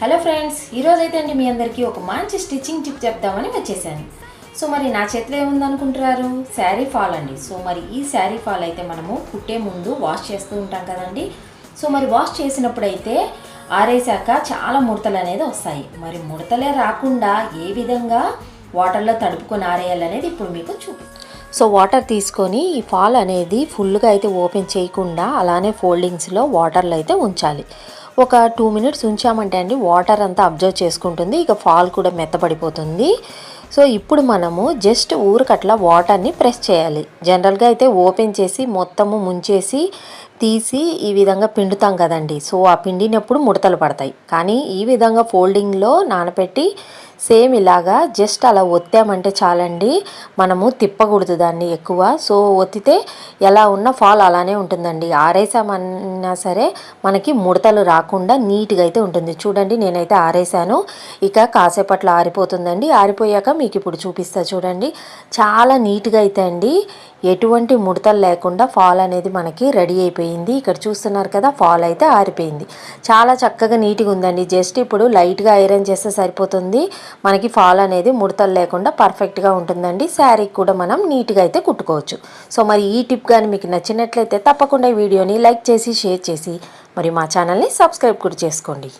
Hello friends ఈరోజు అయితే అండి మీ అందరికీ ఒక మంచి స్టిచ్చింగ్ టిప్ చెప్దామని వచ్చేసాను. సో మరి నా చేతిలో ఏముందనుకుంటున్నారు? శారీ ఫాల్ అండి. సో మరి ఈ శారీ ఫాల్ అయితే మనము కుట్టే ముందు వాష్ చేస్తూ ఉంటాం కదండి. సో మరి వాష్ చేసినప్పుడు అయితే ఆరేసాక చాలా ముడతలు అనేది వస్తాయి. మరి ముడతలే రాకుండా ఏ విధంగా వాటర్లో తడుపుకొని ఆరేయాలనేది ఇప్పుడు మీకు చూపి సో వాటర్ తీసుకొని ఈ ఫాల్ అనేది ఫుల్గా అయితే ఓపెన్ చేయకుండా అలానే ఫోల్డింగ్స్లో వాటర్లో అయితే ఉంచాలి. ఒక టూ మినిట్స్ ఉంచామంటే అండి వాటర్ అంతా అబ్జర్వ్ చేసుకుంటుంది. ఇక ఫాల్ కూడా మెత్తపడిపోతుంది సో ఇప్పుడు మనము జస్ట్ ఊరికట్లా వాటర్ని ప్రెస్ చేయాలి. జనరల్గా అయితే ఓపెన్ చేసి మొత్తము ముంచేసి తీసి ఈ విధంగా పిండుతాం కదండి. సో ఆ పిండినప్పుడు ముడతలు పడతాయి. కానీ ఈ విధంగా ఫోల్డింగ్లో నానబెట్టి సేమ్ ఇలాగా జస్ట్ అలా ఒత్తామంటే చాలండి. మనము తిప్పకూడదు దాన్ని ఎక్కువ. సో ఒత్తితే ఎలా ఉన్న ఫాల్ అలానే ఉంటుందండి. ఆరేసామన్నా సరే మనకి ముడతలు రాకుండా నీట్గా అయితే ఉంటుంది. చూడండి నేనైతే ఆరేసాను. ఇక కాసేపట్లో ఆరిపోతుందండి. ఆరిపోయాక మీకు ఇప్పుడు చూపిస్తా చూడండి. చాలా నీట్గా అయితే అండి. ఎటువంటి ముడతలు లేకుండా ఫాల్ అనేది మనకి రెడీ అయిపోయింది. ఇక్కడ చూస్తున్నారు కదా ఫాల్ అయితే ఆరిపోయింది. చాలా చక్కగా నీట్గా ఉందండి. జస్ట్ ఇప్పుడు లైట్గా ఐరన్ చేస్తే సరిపోతుంది. మనకి ఫాల్ అనేది ముడతలు లేకుండా పర్ఫెక్ట్గా ఉంటుందండి. శారీకి కూడా మనం నీట్గా అయితే కుట్టుకోవచ్చు. సో మరి ఈ టిప్ కానీ మీకు నచ్చినట్లయితే తప్పకుండా ఈ వీడియోని లైక్ చేసి షేర్ చేసి మరి మా ఛానల్ని సబ్స్క్రైబ్ కూడా చేసుకోండి.